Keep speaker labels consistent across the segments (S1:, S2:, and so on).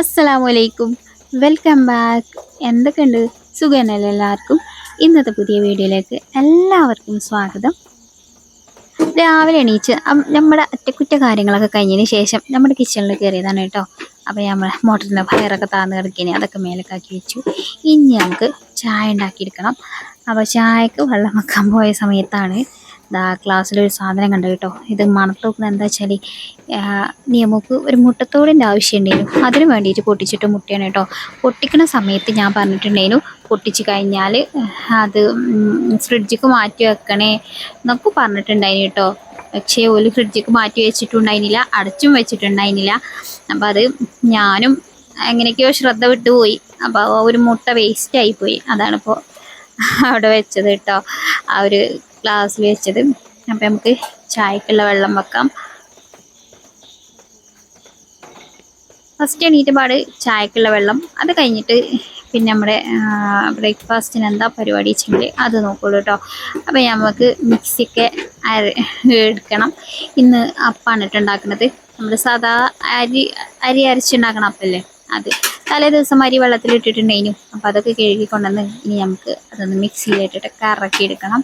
S1: അസ്സലാമു അലൈക്കും welcome back. എന്തൊക്കെയുണ്ട്? സുഖമല്ലേ എല്ലാവർക്കും? ഇന്നത്തെ പുതിയ വീഡിയോയിലേക്ക് എല്ലാവർക്കും സ്വാഗതം. രാവിലെ എണീച്ച് നമ്മുടെ അറ്റകുറ്റ കാര്യങ്ങളൊക്കെ കഴിഞ്ഞതിന് ശേഷം നമ്മുടെ കിച്ചണിൽ കയറിയതാണ് കേട്ടോ. അപ്പോൾ നമ്മൾ മോട്ടറിന്റെ ഫയറൊക്കെ താന്ന് കിടക്കിനി. അതൊക്കെ മേലക്കാക്കി വെച്ചു. ഇനി നമുക്ക് ചായ ഉണ്ടാക്കിയെടുക്കണം. അപ്പോൾ ചായക്ക് വെള്ളം വെക്കാൻ പോയ സമയത്താണ് ദാ ക്ലാസ്സിലൊരു സാധനം കണ്ടു കേട്ടോ. ഇത് മണത്തോക്കുന്ന എന്താ വെച്ചാൽ നിയമക്ക് ഒരു മുട്ടത്തോടിന്റെ ആവശ്യം ഉണ്ടായിരുന്നു അതിന് വേണ്ടിയിട്ട് പൊട്ടിച്ചിട്ട് മുട്ടയാണ് കേട്ടോ. പൊട്ടിക്കുന്ന സമയത്ത് ഞാൻ പറഞ്ഞിട്ടുണ്ടായിരുന്നു പൊട്ടിച്ച് കഴിഞ്ഞാൽ അത് ഫ്രിഡ്ജിക്ക് മാറ്റി വെക്കണേ എന്നൊക്കെ പറഞ്ഞിട്ടുണ്ടായിരുന്നു കേട്ടോ. പക്ഷേ ഒരു ഫ്രിഡ്ജിക്ക് മാറ്റി വെച്ചിട്ടുണ്ടായിരുന്നില്ല അടച്ചും വെച്ചിട്ടുണ്ടായിരുന്നില്ല. അപ്പോൾ അത് ഞാനും എങ്ങനെയൊക്കെയോ ശ്രദ്ധ വിട്ടുപോയി അപ്പോൾ ഒരു മുട്ട വേസ്റ്റ് ആയിപ്പോയി അതാണിപ്പോൾ അവിടെ വെച്ചത് കേട്ടോ. ആ ഒരു ഗ്ലാസ്സിൽ വെച്ചത്. അപ്പം നമുക്ക് ചായക്കുള്ള വെള്ളം വെക്കാം. ഫസ്റ്റ് എണീറ്റ് പാട് ചായക്കുള്ള വെള്ളം. അത് കഴിഞ്ഞിട്ട് പിന്നെ നമ്മുടെ ബ്രേക്ക്ഫാസ്റ്റിന് എന്താ പരിപാടി വെച്ചെങ്കിൽ അത് നോക്കുള്ളൂ കേട്ടോ അപ്പോൾ നമുക്ക് മിക്സിയൊക്കെ എടുക്കണം. ഇന്ന് അപ്പാണ് കേട്ടോ ഉണ്ടാക്കുന്നത് നമ്മൾ സാധാ അരി അരി അരച്ചുണ്ടാക്കണം അപ്പല്ലേ? അത്. തലേ ദിവസം അരി വെള്ളത്തിൽ ഇട്ടിട്ടുണ്ടെങ്കിലും അപ്പോൾ അതൊക്കെ കഴുകി കൊണ്ടുവന്ന് ഇനി നമുക്ക് അതൊന്ന് മിക്സിയിലിട്ടിട്ട് കറക്കി എടുക്കണം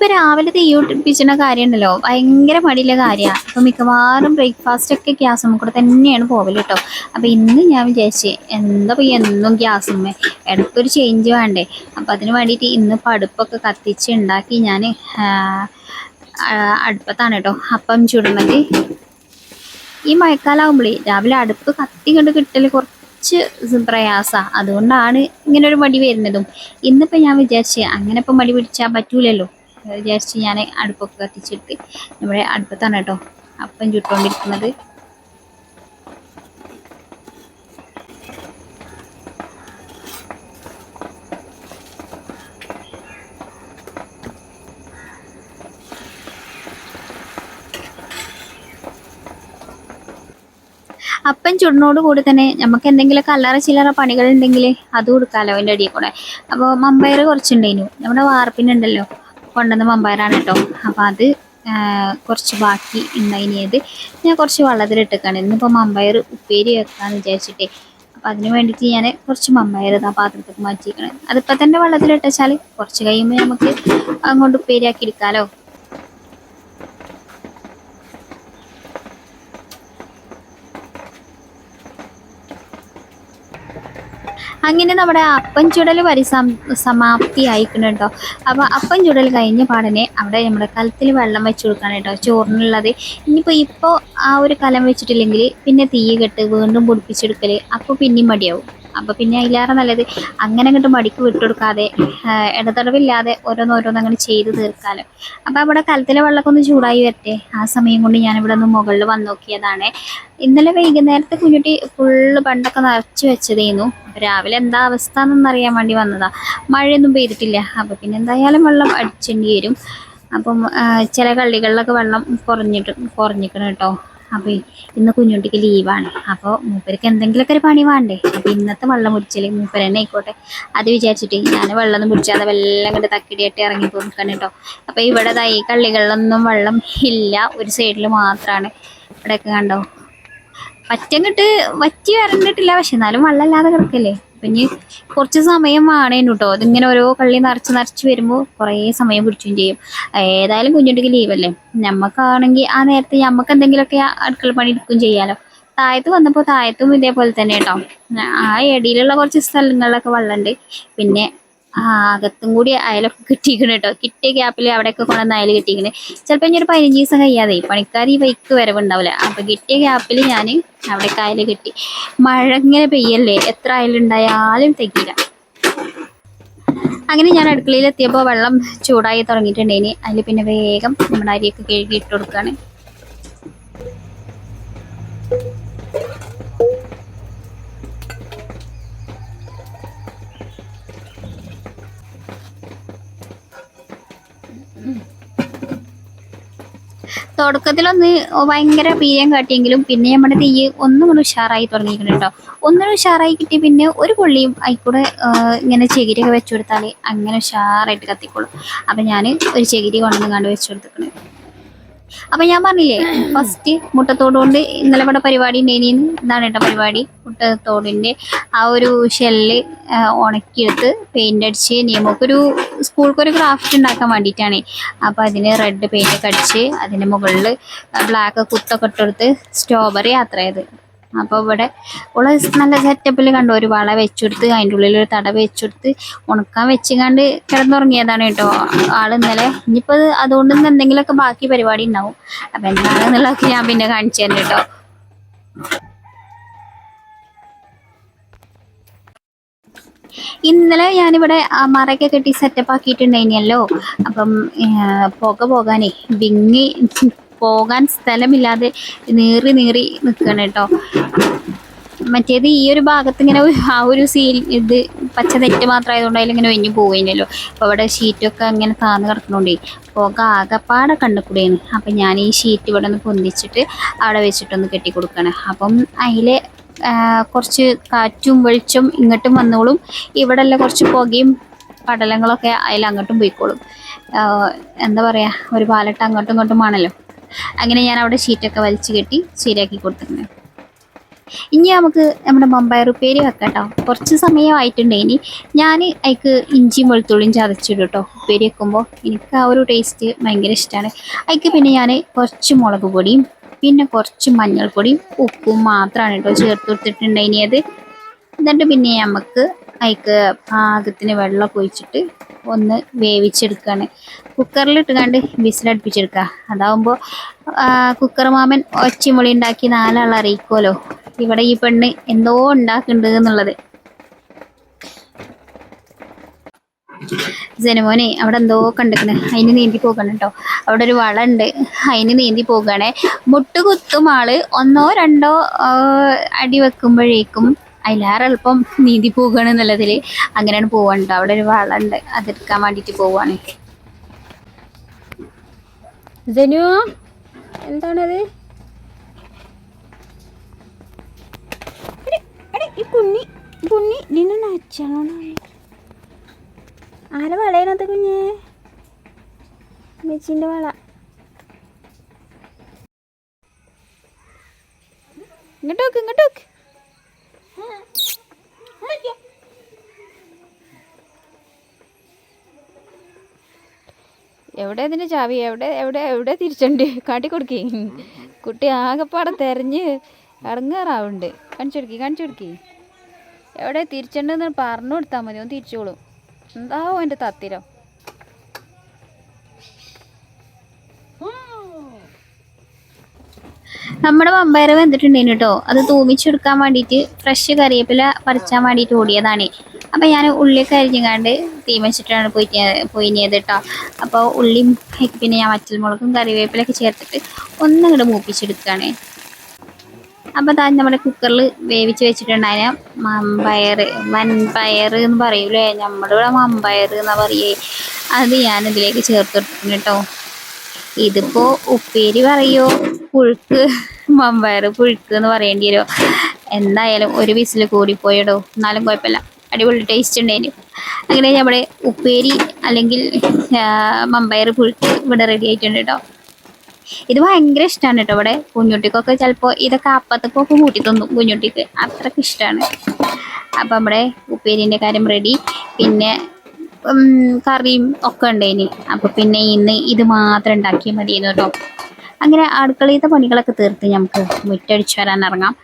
S1: ഇപ്പൊ രാവിലത്തെ ഈ കാര്യം ഉണ്ടല്ലോ ഭയങ്കര മടിയുള്ള കാര്യമാണ് അപ്പൊ മിക്കവാറും ബ്രേക്ക്ഫാസ്റ്റ് ഒക്കെ ഗ്യാസ് കൂടെ തന്നെയാണ് പോവൽ കേട്ടോ. അപ്പൊ ഇന്ന് ഞാൻ വിചാരിച്ച് എന്താ ഇപ്പൊ എന്നും ഗ്യാസുമ്മേ ഇടയ്ക്കൊരു ചേഞ്ച് വേണ്ടേ? അപ്പൊ അതിന് വേണ്ടിയിട്ട് ഇന്ന് പടുപ്പൊക്കെ കത്തിച്ച് ഉണ്ടാക്കി ഞാൻ അടുപ്പത്താണ് കേട്ടോ. അപ്പം ചുടുന്നത് ഈ മഴക്കാലാവുമ്പോഴേ രാവിലെ അടുപ്പ് കത്തി കണ്ട് കിട്ടൽ കുറച്ച് പ്രയാസമാണ് അതുകൊണ്ടാണ് ഇങ്ങനെ ഒരു മടി വരുന്നതും. ഇന്നിപ്പോൾ ഞാൻ വിചാരിച്ച് അങ്ങനെ ഇപ്പം മടി പിടിച്ചാൽ പറ്റൂലല്ലോ. വിചാരിച്ച് ഞാൻ അടുപ്പൊക്കെ കത്തിച്ചിട്ട് നമ്മുടെ അടുപ്പത്താണ് കേട്ടോ അപ്പം ചുട്ടുകൊണ്ടിരിക്കുന്നത് അപ്പം ചുടിനോട് കൂടി തന്നെ നമുക്ക് എന്തെങ്കിലും കല്ലറ ചില്ലറ പണികൾ ഉണ്ടെങ്കിൽ അത് കൊടുക്കാമല്ലോ അതിന്റെ അടിയിൽ കൂടെ. അപ്പോൾ മമ്പയർ കുറച്ചുണ്ടായിരുന്നു. നമ്മുടെ വാർപ്പിനുണ്ടല്ലോ. കൊണ്ടുവന്ന മമ്പയറാണ് കേട്ടോ. അപ്പോൾ അത് കുറച്ച് ബാക്കി ഉണ്ടായിനിയത്. ഞാൻ കുറച്ച് വെള്ളത്തിലിട്ടേക്കാണ് ഇന്നിപ്പോൾ മമ്പയർ ഉപ്പേരി വെക്കാമെന്ന് വിചാരിച്ചിട്ടേ. അപ്പോൾ അതിന് വേണ്ടിയിട്ട് ഞാൻ കുറച്ച് മമ്പയർ ഇതാ പാത്രത്തേക്ക് മാറ്റിയിരിക്കണം. അതിപ്പോൾ തന്നെ വെള്ളത്തിലിട്ടാൽ കുറച്ച് കഴിയുമ്പോൾ നമുക്ക് അങ്ങോട്ട് ഉപ്പേരിയാക്കി എടുക്കാമല്ലോ അങ്ങനെ നമ്മുടെ അപ്പം ചുടൽ പരിസം സമാപ്തി ആയിക്കണം കേട്ടോ അപ്പോൾ അപ്പം ചുടൽ കഴിഞ്ഞ പാടനെ അവിടെ നമ്മുടെ കലത്തിൽ വെള്ളം വെച്ച് കൊടുക്കണം കേട്ടോ ചോറിനുള്ളത്. ഇനിയിപ്പോൾ ഇപ്പോൾ ആ ഒരു കലം വെച്ചിട്ടില്ലെങ്കിൽ പിന്നെ തീ കെട്ട് വീണ്ടും പൊടിപ്പിച്ചെടുക്കൽ അപ്പോൾ പിന്നെയും മടിയാവും. അപ്പോൾ പിന്നെ അതിലേറെ നല്ലത് അങ്ങനെ അങ്ങോട്ട് മടിക്ക് വിട്ടുകൊടുക്കാതെ ഇടതടവില്ലാതെ ഓരോന്നോരോന്ന് അങ്ങനെ ചെയ്ത് തീർക്കാലോ അപ്പോൾ അവിടെ കലത്തിലെ വെള്ളമൊക്കെ ഒന്ന് ചൂടായി വരട്ടെ. ആ സമയം കൊണ്ട് ഞാനിവിടെ ഒന്ന് മുകളിൽ വന്ന് നോക്കിയതാണ്. ഇന്നലെ വൈകുന്നേരത്തെ കുഞ്ഞുട്ടി ഫുള്ള് പണ്ടൊക്കെ നിറച്ച് വെച്ചതേന്നു രാവിലെ എന്താ അവസ്ഥ എന്നറിയാൻ വേണ്ടി വന്നതാ. മഴയൊന്നും പെയ്തിട്ടില്ല. അപ്പോൾ പിന്നെ എന്തായാലും വെള്ളം അടിച്ചേണ്ടി വരും. അപ്പം ചില കള്ളികളിലൊക്കെ വെള്ളം കുറഞ്ഞിട്ട് കുറഞ്ഞിക്കണം കേട്ടോ. അപ്പോൾ ഇന്ന് കുഞ്ഞുട്ടിക്ക് ലീവാണ് അപ്പോൾ മൂപ്പർക്ക് എന്തെങ്കിലുമൊക്കെ ഒരു പണി വേണ്ടേ? അപ്പോൾ ഇന്നത്തെ വെള്ളം മുടിച്ചാൽ മൂപ്പര് തന്നെ ആയിക്കോട്ടെ. അത് വിചാരിച്ചിട്ട് ഞാൻ വെള്ളം പിടിച്ചാതെ വെള്ളം കണ്ട് തക്കിടിയായിട്ട് ഇറങ്ങി പോകുന്നു കേട്ടോ. അപ്പോൾ ഇവിടെ തൈ കള്ളികളിലൊന്നും വെള്ളം ഇല്ല. ഒരു സൈഡിൽ മാത്രമാണ് ഇവിടെയൊക്കെ കണ്ടോ? പറ്റങ്ങിട്ട് വറ്റി വരണ്ടിട്ടില്ല. പക്ഷെ എന്നാലും വെള്ളമില്ലാതെ കിടക്കല്ലേ? ഇനി കുറച്ച് സമയം വേണേനു കേട്ടോ ഇതിങ്ങനെ ഓരോ കള്ളി നിറച്ച് നിറച്ച് വരുമ്പോൾ കുറേ സമയം പിടിച്ചും ചെയ്യും. ഏതായാലും കുഞ്ഞുണ്ടെങ്കിൽ ലീവല്ലേ നമ്മക്കാണെങ്കിൽ ആ നേരത്തെ നമുക്ക് എന്തെങ്കിലുമൊക്കെ അടുക്കള പണി എടുക്കും ചെയ്യാലോ. താഴത്ത് വന്നപ്പോൾ താഴത്തും ഇതേപോലെ തന്നെ കേട്ടോ ആ ഇടയിലുള്ള കുറച്ച് സ്ഥലങ്ങളിലൊക്കെ വെള്ളമുണ്ട് പിന്നെ അകത്തും കൂടി അയലൊക്കെ കിട്ടിയിരിക്കണം കേട്ടോ കിട്ടിയ ഗ്യാപ്പിൽ അവിടെയൊക്കെ കൊണ്ടുവന്ന് അയൽ കിട്ടിയിരിക്കണേ. ചിലപ്പോൾ ഇനി ഒരു പതിനഞ്ച് ദിവസം കഴിയാതെ. പണിക്കാർ ഈ ബൈക്ക് വരവുണ്ടാവില്ല. അപ്പൊ കിട്ടിയ ഗ്യാപ്പിൽ ഞാൻ അവിടെ അയൽ കിട്ടി. മഴ ഇങ്ങനെ പെയ്യല്ലേ? എത്ര അയലുണ്ടായാലും തെക്കില്ല അങ്ങനെ ഞാൻ അടുക്കളയിൽ എത്തിയപ്പോൾ വെള്ളം ചൂടായി തുടങ്ങിയിട്ടുണ്ടേനി അതിൽ പിന്നെ വേഗം നമ്മുടെ അരിയൊക്കെ കഴുകി ഇട്ട് കൊടുക്കുകയാണ് തുടക്കത്തിലൊന്ന് ഭയങ്കര പീരം കാട്ടിയെങ്കിലും പിന്നെ നമ്മുടെ തീ ഒന്നും കൂടെ ഉഷാറായി തുടങ്ങിയിട്ടുണ്ട് കേട്ടോ. ഒന്നും ഉഷാറായി കിട്ടി പിന്നെ ഒരു പുള്ളിയും അതിക്കൂടെ ഇങ്ങനെ ചകിരിയൊക്കെ വെച്ചു കൊടുത്താൽ അങ്ങനെ ഉഷാറായിട്ട് കത്തിക്കോളും. അപ്പം ഞാൻ ഒരു ചകിരി കൊണ്ടുവന്ന് കണ്ട് വെച്ചു കൊടുത്തിട്ടുണ്ട്. അപ്പം ഞാൻ പറഞ്ഞില്ലേ ഫസ്റ്റ് മുട്ടത്തോടുകൊണ്ട് ഇന്നലെ ഇവിടെ പരിപാടി ഉണ്ടായിരുന്നു ഇതാണ് കേട്ടോ പരിപാടി. മുട്ടത്തോടിന്റെ ആ ഒരു ഷെല്ല് ഉണക്കിയെടുത്ത് പെയിന്റ് അടിച്ച് നമുക്കൊരു സ്കൂൾക്കൊരു ക്രാഫ്റ്റ് ഉണ്ടാക്കാൻ വേണ്ടിയിട്ടാണ്. അപ്പോൾ അതിന് റെഡ് പെയിന്റ് ഒക്കെ അടിച്ച് അതിന്റെ മുകളിൽ ബ്ലാക്ക് കുത്തൊക്കെ ഇട്ടെടുത്ത് സ്ട്രോബെറി യാത്ര ചെയ്ത്. അപ്പോൾ ഇവിടെ ഉള്ള നല്ല സെറ്റപ്പിൽ കണ്ടു ഒരു വള വെച്ചെടുത്ത് അതിന്റെ ഉള്ളിൽ ഒരു തട വെച്ചെടുത്ത് ഉണക്കാൻ വെച്ചുകൊണ്ട് കിടന്നുറങ്ങിയതാണ് കേട്ടോ. ആൾ ഇന്നലെ ഇനിയിപ്പോൾ അത് അതുകൊണ്ട് ഇന്ന് എന്തെങ്കിലുമൊക്കെ ബാക്കി പരിപാടി ഉണ്ടാവും. അപ്പം എന്താണെന്നുള്ളതൊക്കെ ഞാൻ പിന്നെ കാണിച്ചു തരുന്നു കേട്ടോ. ഇന്നലെ ഞാനിവിടെ മറയൊക്കെ കെട്ടി സെറ്റപ്പ് ആക്കിയിട്ടുണ്ടായിനല്ലോ അപ്പം പുക പോകാനേ വിങ്ങി പോകാൻ സ്ഥലമില്ലാതെ നീറി നീറി നിൽക്കണം കേട്ടോ. മറ്റേത് ഈ ഒരു ഭാഗത്ത് ഇങ്ങനെ ആ ഒരു സീൽ ഇത് പച്ച നെറ്റ് മാത്രമായതുകൊണ്ട് അതിലിങ്ങനെ ഒഴിഞ്ഞു പോവുകയില്ലല്ലോ അപ്പോൾ ഇവിടെ ഷീറ്റൊക്കെ അങ്ങനെ താന്ന് കിടക്കണോണ്ടേ പുക ആകെപ്പാടെ കണ്ണുകൂടെയാണ് അപ്പം ഞാൻ ഈ ഷീറ്റ് ഇവിടെ ഒന്ന് പൊന്തിച്ചിട്ട് അവിടെ വെച്ചിട്ടൊന്ന് കെട്ടി കൊടുക്കണം അപ്പം അതിൽ കുറച്ച് കാറ്റും വെളിച്ചം ഇങ്ങോട്ടും വന്നോളും. ഇവിടെ എല്ലാം കുറച്ച് പുകയും പടലങ്ങളൊക്കെ അതിൽ അങ്ങോട്ടും പോയിക്കോളും. എന്താ പറയുക ഒരു പാലട്ട് അങ്ങോട്ടും ഇങ്ങോട്ടും ആണല്ലോ. അങ്ങനെ ഞാൻ അവിടെ ഷീറ്റൊക്കെ വലിച്ചു കെട്ടി ശരിയാക്കി കൊടുത്തിരുന്നു. ഇനി നമുക്ക് നമ്മുടെ മമ്പയർ ഉപ്പേരി വെക്കാം കേട്ടോ കുറച്ച് സമയമായിട്ടുണ്ട് ഇനി. ഞാൻ അതിക്ക് ഇഞ്ചിയും വെളുത്തുള്ളിയും ചതച്ചിടും കേട്ടോ ഉപ്പേരി വെക്കുമ്പോൾ എനിക്ക് ആ ഒരു ടേസ്റ്റ് ഭയങ്കര ഇഷ്ടമാണ് അതിക്ക് പിന്നെ ഞാൻ കുറച്ച് മുളക് പൊടിയും പിന്നെ കുറച്ച് മഞ്ഞൾപ്പൊടിയും ഉപ്പും മാത്രമാണ് കേട്ടോ ചേർത്ത് കൊടുത്തിട്ടുണ്ടായിനിയത് എന്നിട്ട് പിന്നെ നമുക്ക് അതിക്ക് പാകത്തിന് വെള്ളം ഒഴിച്ചിട്ട് ഒന്ന് വേവിച്ചെടുക്കുകയാണ് കുക്കറിലിട്ട് കണ്ട് വിസിലടുപ്പിച്ചെടുക്കുക അതാവുമ്പോൾ കുക്കർ മാമൻ ഒച്ചിമുളി ഉണ്ടാക്കി നാലാൾ അറിയിക്കുമല്ലോ ഇവിടെ ഈ പെണ്ണ് എന്തോ ഉണ്ടാക്കുന്നുണ്ട് എന്നുള്ളത്. ജനമോനെ അവിടെ എന്തോ കണ്ടിരിക്കുന്നത് അതിന് നീന്തി പോകണം കേട്ടോ അവിടെ ഒരു വള ഉണ്ട് അതിന് നീന്തി പോകണേ. മുട്ട് കുത്തും ആൾ ഒന്നോ രണ്ടോ അടി വെക്കുമ്പോഴേക്കും അതിലേറെ എളുപ്പം നീന്തി പോവുകയാണ് എന്നുള്ളതിൽ അങ്ങനെയാണ് പോകണ്ടോ അവിടെ ഒരു വള ഉണ്ട് അതെടുക്കാൻ വേണ്ടിയിട്ട് പോവാണ്.
S2: എന്താണത്? കുഞ്ഞി കുഞ്ഞി നിന്നെ നച്ചാണോ ആരെ വളയണത് കുഞ്ഞേ? മെച്ചിന്റെ വള. ഇങ്ങോട്ട് നോക്ക് ഇങ്ങോട്ട് എവിടെ അതിന്റെ ചാവി? എവിടെ എവിടെ എവിടെ തിരിച്ചുണ്ട്? കാട്ടി കൊടുക്കി. കുട്ടി ആകെപ്പാടെ തെരഞ്ഞ് ഇറങ്ങാറാവുണ്ട്. കാണിച്ചു കൊടുക്കി കാണിച്ചു കൊടുക്കി. എവിടെ തിരിച്ചുണ്ടെന്ന് പറഞ്ഞു കൊടുത്താൽ മതി. ഒന്ന് തിരിച്ചോളും. എന്താവോ എന്റെ തത്തിരം?
S1: നമ്മുടെ വമ്പയറ് വെന്തിട്ടുണ്ടേനു കേട്ടോ അത് തൂമിച്ചെടുക്കാൻ വേണ്ടിയിട്ട് ഫ്രഷ് കറിവേപ്പില പറിച്ചാൻ വേണ്ടിയിട്ട് ഓടിയതാണ്. അപ്പം ഞാൻ ഉള്ളിയൊക്കെ അരിഞ്ഞങ്ങാണ്ട് തീമച്ചിട്ടാണ് പോയി പോയിനിയത് കേട്ടോ അപ്പോൾ ഉള്ളിയും പിന്നെ ഞാൻ വറ്റൽമുളകും കറിവേപ്പിലൊക്കെ ചേർത്തിട്ട് ഒന്നും കൂടെ മൂപ്പിച്ചെടുക്കുകയാണ് അപ്പോൾ താൻ നമ്മുടെ കുക്കറിൽ വേവിച്ച് വെച്ചിട്ടുണ്ടായ മമ്പയർ വൻപയർ എന്ന് പറയൂലേ? നമ്മുടെ ഇവിടെ മമ്പയർ എന്നാ പറയേ? അത് ഞാൻ ഇതിലേക്ക് ചേർത്തെടുക്കുന്നു കേട്ടോ ഇതിപ്പോ ഉപ്പേരി പറയോ? പുഴുക്ക് മമ്പയർ പുഴുക്ക് എന്ന് പറയേണ്ടി വരുമോ എന്തായാലും ഒരു വിസിൽ കൂടിപ്പോയിടോ. എന്നാലും കുഴപ്പമില്ല. അടിപൊളി ടേസ്റ്റ് ഉണ്ടായിരുന്നു അങ്ങനെ നമ്മുടെ ഉപ്പേരി അല്ലെങ്കിൽ മമ്പയർ പുഴുക്ക് ഇവിടെ റെഡി ആയിട്ടുണ്ട് കേട്ടോ ഇത് ഭയങ്കര ഇഷ്ടമാണ് കേട്ടോ ഇവിടെ. കുഞ്ഞുട്ടിക്കൊക്കെ ചിലപ്പോൾ ഇതൊക്കെ അപ്പത്തൊക്കെ കൂട്ടി തന്നു കുഞ്ഞുട്ടിക്ക്. അത്രയ്ക്ക് ഇഷ്ടമാണ് അപ്പം നമ്മുടെ ഉപ്പേരിന്റെ കാര്യം റെഡി പിന്നെ കറിയും ഒക്കെ ഉണ്ട് ഇനി അപ്പോൾ പിന്നെ ഇന്ന് ഇത് മാത്രം ഉണ്ടാക്കിയാൽ മതിയെന്ന് കേട്ടോ. അങ്ങനെ അടുക്കളയിലത്തെ പണികളൊക്കെ തീർത്ത് നമുക്ക് മുറ്റടിച്ചു വരാൻ ഇറങ്ങാം.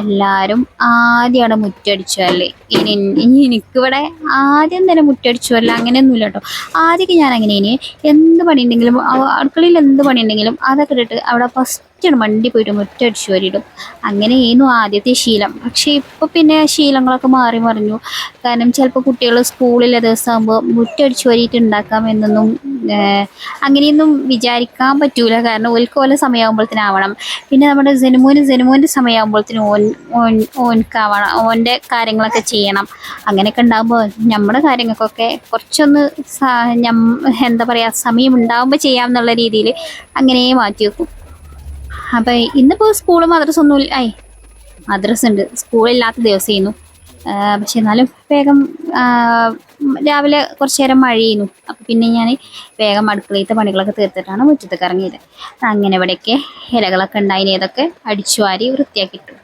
S1: എല്ലാവരും ആദ്യമാണ് മുറ്റടിച്ചു വരൽ. ഇനി ഇനി എനിക്കിവിടെ ആദ്യം തന്നെ മുറ്റടിച്ചു വരൽ അങ്ങനെയൊന്നുമില്ല കേട്ടോ. ആദ്യമൊക്കെ ഞാൻ അങ്ങനെ ഇനി എന്ത് പണിയുണ്ടെങ്കിലും അടുക്കളയിൽ എന്ത് പണിയുണ്ടെങ്കിലും അതൊക്കെ ഇട്ടിട്ട് അവിടെ ഫസ്റ്റ് വണ്ടി പോയിട്ട് മുറ്റടിച്ചു വരിടും അങ്ങനെയായിരുന്നു ആദ്യത്തെ ശീലം. പക്ഷേ ഇപ്പോൾ പിന്നെ ശീലങ്ങളൊക്കെ മാറി മറിഞ്ഞു. കാരണം ചിലപ്പോൾ കുട്ടികൾ സ്കൂളിലെ ദിവസമാകുമ്പോൾ മുറ്റടിച്ചു വരിയിട്ട് ഉണ്ടാക്കാം എന്നൊന്നും അങ്ങനെയൊന്നും വിചാരിക്കാൻ പറ്റൂല. കാരണം ഓൽക്ക് ഓല സമയമാകുമ്പോഴത്തേനാവണം പിന്നെ നമ്മുടെ ജനുമോന് ജനുമോന്റെ സമയമാകുമ്പോഴത്തേനും ഓൻ ഓൻ ഓൻക്കാവണം. ഓന്റെ കാര്യങ്ങളൊക്കെ ചെയ്യണം. അങ്ങനെയൊക്കെ ഉണ്ടാകുമ്പോൾ നമ്മുടെ കാര്യങ്ങൾക്കൊക്കെ കുറച്ചൊന്ന് എന്താ പറയുക സമയം ഉണ്ടാകുമ്പോൾ ചെയ്യാം എന്നുള്ള രീതിയിൽ അങ്ങനെ മാറ്റി വെക്കും. അപ്പം ഇന്നിപ്പോൾ സ്കൂളും മദ്രസ ഒന്നും ഇല്ല. ഐ മദ്രസ ഉണ്ട്. സ്കൂളില്ലാത്ത ദിവസം ദിവസമായിരുന്നു പക്ഷെ എന്നാലും വേഗം രാവിലെ കുറച്ച് നേരം മഴയുന്നു അപ്പം പിന്നെ ഞാൻ വേഗം അടുക്കളയിലത്തെ പണികളൊക്കെ തീർത്തിട്ടാണ് മുറ്റത്തേക്ക് ഇറങ്ങിയത്. അങ്ങനെ ഇവിടെയൊക്കെ ഇലകളൊക്കെ ഉണ്ടായിന് ഇതൊക്കെ അടിച്ചു വാരി വൃത്തിയാക്കിയിട്ടു.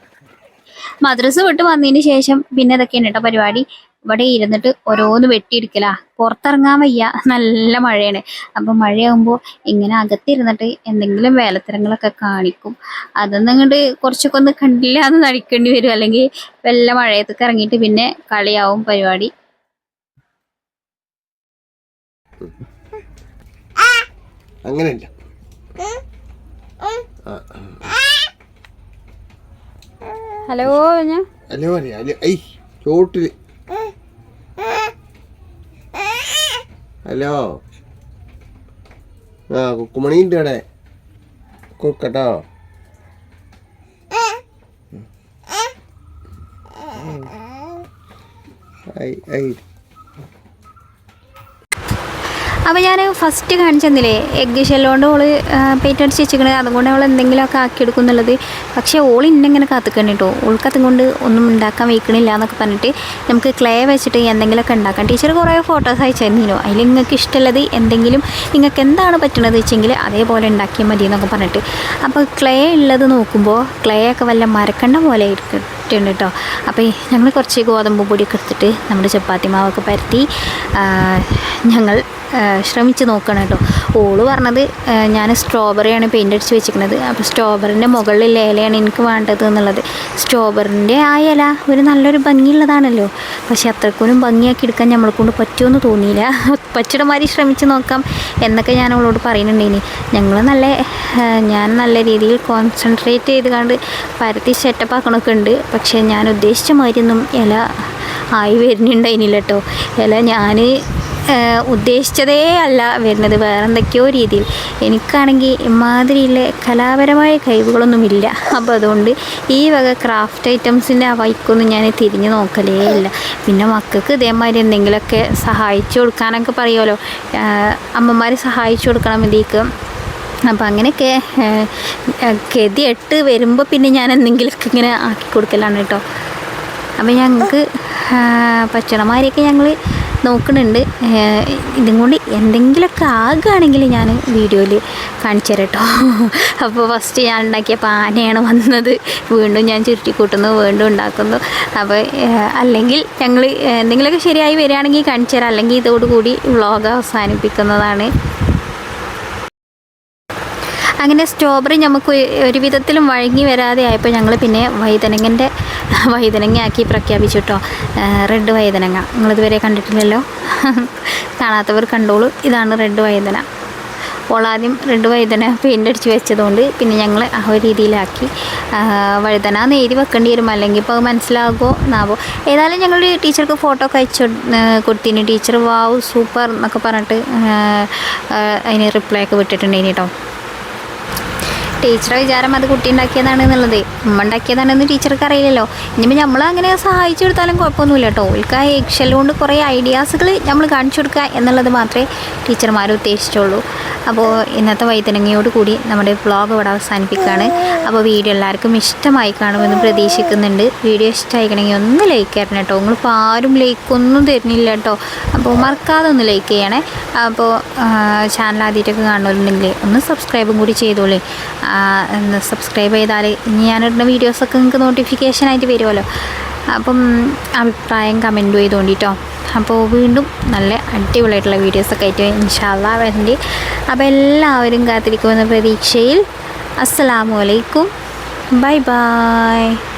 S1: മദ്രസ വിട്ട് വന്നതിന് ശേഷം പിന്നെ ഇതൊക്കെയാണ് കേട്ടോ പരിപാടി. ഇവിടെ ഇരുന്നിട്ട് ഓരോന്ന് വെട്ടിയെടുക്കലാ. പുറത്തിറങ്ങാൻ വയ്യ. നല്ല മഴയാണ്. അപ്പം മഴയാകുമ്പോൾ ഇങ്ങനെ അകത്തിരുന്നിട്ട് എന്തെങ്കിലും വേലത്തരങ്ങളൊക്കെ കാണിക്കും. അതൊന്നും ഇങ്ങോട്ട് കുറച്ചൊക്കെ ഒന്ന് കണ്ടില്ല എന്ന് നടിക്കേണ്ടി വരും. അല്ലെങ്കിൽ വല്ല മഴയത്തൊക്കെ ഇറങ്ങിയിട്ട് പിന്നെ കളിയാവും പരിപാടി.
S3: അങ്ങനെയല്ല.
S2: ഹലോ
S3: ഹലോ ഐ ചോട്ടിൽ. ഹലോ. ആ കുക്കുമണിയുണ്ട് അവിടെ കൊടുക്കട്ടോ ഐ ഐ.
S1: അപ്പോൾ ഞാൻ ഫസ്റ്റ് കാണിച്ചെന്നില്ലേ എഗ്ഗ് ഷെല്ലുകൊണ്ട് ഓൾ പെയിന്റ് അടിച്ച് വെച്ചിരിക്കണത് അതുകൊണ്ട് അവൾ എന്തെങ്കിലുമൊക്കെ ആക്കിയെടുക്കും എന്നുള്ളത് പക്ഷേ ഓൾ ഇന്നിങ്ങനെ കാത്തുക്കണം കേട്ടോ ഓൾക്ക് അതുകൊണ്ട് ഒന്നും ഉണ്ടാക്കാൻ വയ്ക്കണില്ല എന്നൊക്കെ പറഞ്ഞിട്ട് നമുക്ക് ക്ലേ വെച്ചിട്ട് എന്തെങ്കിലുമൊക്കെ ഉണ്ടാക്കാം. ടീച്ചർ കുറേ ഫോട്ടോസ് അയച്ചു തന്നിരുന്നു അതിൽ നിങ്ങൾക്ക് ഇഷ്ടമുള്ളത് എന്തെങ്കിലും നിങ്ങൾക്ക് എന്താണ് പറ്റണത് വെച്ചെങ്കിൽ അതേപോലെ ഉണ്ടാക്കിയാൽ മതി എന്നൊക്കെ പറഞ്ഞിട്ട്. അപ്പോൾ ക്ലേ ഉള്ളത് നോക്കുമ്പോൾ ക്ലേ ഒക്കെ വല്ല മരക്കണ്ട പോലെ ഇട്ടിട്ടുണ്ട് ട്ടോ. അപ്പോൾ ഞങ്ങൾ കുറച്ച് ഗോതമ്പ് പൊടിയൊക്കെ എടുത്തിട്ട് നമ്മുടെ ചപ്പാത്തി മാവൊക്കെ പരത്തി ഞങ്ങൾ ശ്രമിച്ച് നോക്കണം കേട്ടോ. ഓൾ പറഞ്ഞത് ഞാൻ സ്ട്രോബെറിയാണ് പെയിന്റ് അടിച്ച് വെച്ചിരിക്കുന്നത്. അപ്പോൾ സ്ട്രോബെറിന്റെ മുകളിൽ ഇലയാണ് എനിക്ക് വേണ്ടത് എന്നുള്ളത്. സ്ട്രോബെറിന്റെ ആ ഇല ഒരു നല്ലൊരു ഭംഗിയുള്ളതാണല്ലോ. പക്ഷെ അത്രക്കൊന്നും ഭംഗിയാക്കി എടുക്കാൻ നമ്മളെ കൊണ്ട് പറ്റുമെന്ന് തോന്നിയില്ല. പച്ചിടമാരി ശ്രമിച്ച് നോക്കാം എന്നൊക്കെ ഞാൻ അവളോട് പറയുന്നുണ്ടേനി. ഞങ്ങൾ നല്ല ഞാൻ നല്ല രീതിയിൽ കോൺസെൻട്രേറ്റ് ചെയ്ത് കണ്ട് പരത്തി സെറ്റപ്പ് ആക്കണമൊക്കെ ഉണ്ട്. പക്ഷേ ഞാൻ ഉദ്ദേശിച്ച മാതിരിയൊന്നും ഇല ആയി വരുന്നുണ്ടായിനില്ല കേട്ടോ. ഇല ഞാൻ ഉദ്ദേശിച്ചതേ അല്ല വരുന്നത്. വേറെ എന്തൊക്കെയോ രീതിയിൽ. എനിക്കാണെങ്കിൽ ഇമാതിരിയിലെ കലാപരമായ കഴിവുകളൊന്നുമില്ല. അപ്പോൾ അതുകൊണ്ട് ഈ വക ക്രാഫ്റ്റ് ഐറ്റംസിന്റെ ആ വൈക്കൊന്നും ഞാൻ തിരിഞ്ഞു നോക്കലേ ഇല്ല. പിന്നെ മക്കൾക്ക് ഇതേമാതിരി എന്തെങ്കിലുമൊക്കെ സഹായിച്ചു കൊടുക്കാനൊക്കെ പറയുമല്ലോ. അമ്മമാർ സഹായിച്ചു കൊടുക്കണം ഇതിലേക്ക് അപ്പം അങ്ങനെയൊക്കെ ഗതിയെട്ട് വരുമ്പോൾ പിന്നെ ഞാൻ എന്തെങ്കിലുമൊക്കെ ഇങ്ങനെ ആക്കി കൊടുക്കലാണ് കേട്ടോ. അപ്പം ഞങ്ങൾക്ക് പച്ചണമാരെയൊക്കെ ഞങ്ങൾ നോക്കുന്നുണ്ട്. ഇതും കൊണ്ട് എന്തെങ്കിലുമൊക്കെ ആകുകയാണെങ്കിൽ ഞാൻ വീഡിയോയിൽ കാണിച്ചു തരാം കേട്ടോ അപ്പോൾ ഫസ്റ്റ് ഞാൻ ഉണ്ടാക്കിയ പാനയാണ് വന്നത്. വീണ്ടും ഞാൻ ചുരുട്ടിക്കൂട്ടുന്നു വീണ്ടും ഉണ്ടാക്കുന്നു. അപ്പോൾ അല്ലെങ്കിൽ ഞങ്ങൾ എന്തെങ്കിലുമൊക്കെ ശരിയായി വരികയാണെങ്കിൽ കാണിച്ചു തരാം. അല്ലെങ്കിൽ ഇതോടുകൂടി വ്ളോഗ് അവസാനിപ്പിക്കുന്നതാണ്. അങ്ങനെ സ്ട്രോബെറി നമുക്ക് ഒരു വിധത്തിലും വഴങ്ങി വരാതെ ആയപ്പോൾ ഞങ്ങൾ പിന്നെ വൈതനങ്ങന്റെ വൈതനങ്ങ ആക്കി പ്രഖ്യാപിച്ചു കേട്ടോ റെഡ് വൈതനങ്ങ നിങ്ങളിതുവരെ കണ്ടിട്ടില്ലല്ലോ? കാണാത്തവർ കണ്ടോളൂ. ഇതാണ് റെഡ് വൈതന ഓളാദ്യം റെഡ് വഴുതന പെയിന്റ് അടിച്ച് വെച്ചതുകൊണ്ട് പിന്നെ ഞങ്ങൾ ആ ഒരു രീതിയിലാക്കി. വഴുതന എഴുതി വെക്കേണ്ടി വരും അല്ലെങ്കിൽ ഇപ്പോൾ മനസ്സിലാകുമോ എന്നാവോ? ഏതായാലും ഞങ്ങൾ ടീച്ചർക്ക് ഫോട്ടോ ഒക്കെ അയച്ചു കൊടുത്തിന്. ടീച്ചർ വാവ് സൂപ്പർ എന്നൊക്കെ പറഞ്ഞിട്ട് അതിന് റിപ്ലൈ ഒക്കെ വിട്ടിട്ടുണ്ടായിന് കേട്ടോ ടീച്ചറെ വിചാരം അത് കുട്ടി ഉണ്ടാക്കിയതാണ് എന്നുള്ളത്. ഉമ്മ ഉണ്ടാക്കിയതാണെന്ന് ടീച്ചർക്ക് അറിയില്ലല്ലോ. ഇനിയിപ്പോൾ നമ്മൾ അങ്ങനെ സഹായിച്ചു കൊടുത്താലും കുഴപ്പമൊന്നുമില്ല കേട്ടോ. ഓൾക്ക് ആ എക്സൽ കൊണ്ട് കുറേ ഐഡിയാസുകൾ നമ്മൾ കാണിച്ചു കൊടുക്കുക എന്നുള്ളത് മാത്രമേ ടീച്ചർമാർ ഉദ്ദേശിച്ചുള്ളൂ. അപ്പോൾ ഇന്നത്തെ വൈതനങ്ങയോട് കൂടി നമ്മുടെ വ്ളോഗ് ഇവിടെ അവസാനിപ്പിക്കുകയാണ്. അപ്പോൾ വീഡിയോ എല്ലാവർക്കും ഇഷ്ടമായി കാണുമെന്ന് പ്രതീക്ഷിക്കുന്നുണ്ട്. വീഡിയോ ഇഷ്ടമായിക്കണമെങ്കിൽ ഒന്ന് ലൈക്ക് തരണം കേട്ടോ. നിങ്ങളിപ്പോൾ ആരും ലൈക്ക് ഒന്നും തരുന്നില്ല കേട്ടോ. അപ്പോൾ മറക്കാതെ ഒന്ന് ലൈക്ക് ചെയ്യണേ. അപ്പോൾ ചാനൽ ആദ്യമായിട്ടൊക്കെ കാണുന്നുണ്ടെങ്കിൽ ഒന്ന് സബ്സ്ക്രൈബും കൂടി ചെയ്തോളേ. സബ്സ്ക്രൈബ് ചെയ്താൽ ഇനി ഞാനിടുന്ന വീഡിയോസൊക്കെ നിങ്ങൾക്ക് നോട്ടിഫിക്കേഷൻ ആയിട്ട് വരുമല്ലോ അപ്പം അഭിപ്രായം കമന്റ് ചെയ്തോണ്ടിട്ടോ. അപ്പോൾ വീണ്ടും നല്ല അടിപൊളിയായിട്ടുള്ള വീഡിയോസൊക്കെ ആയിട്ട് ഇൻഷാല്ല വരണ്ടി. അപ്പോൾ എല്ലാവരും കാത്തിരിക്കുമെന്ന പ്രതീക്ഷയിൽ. അസ്സലാമു അലൈക്കും. Bye bye.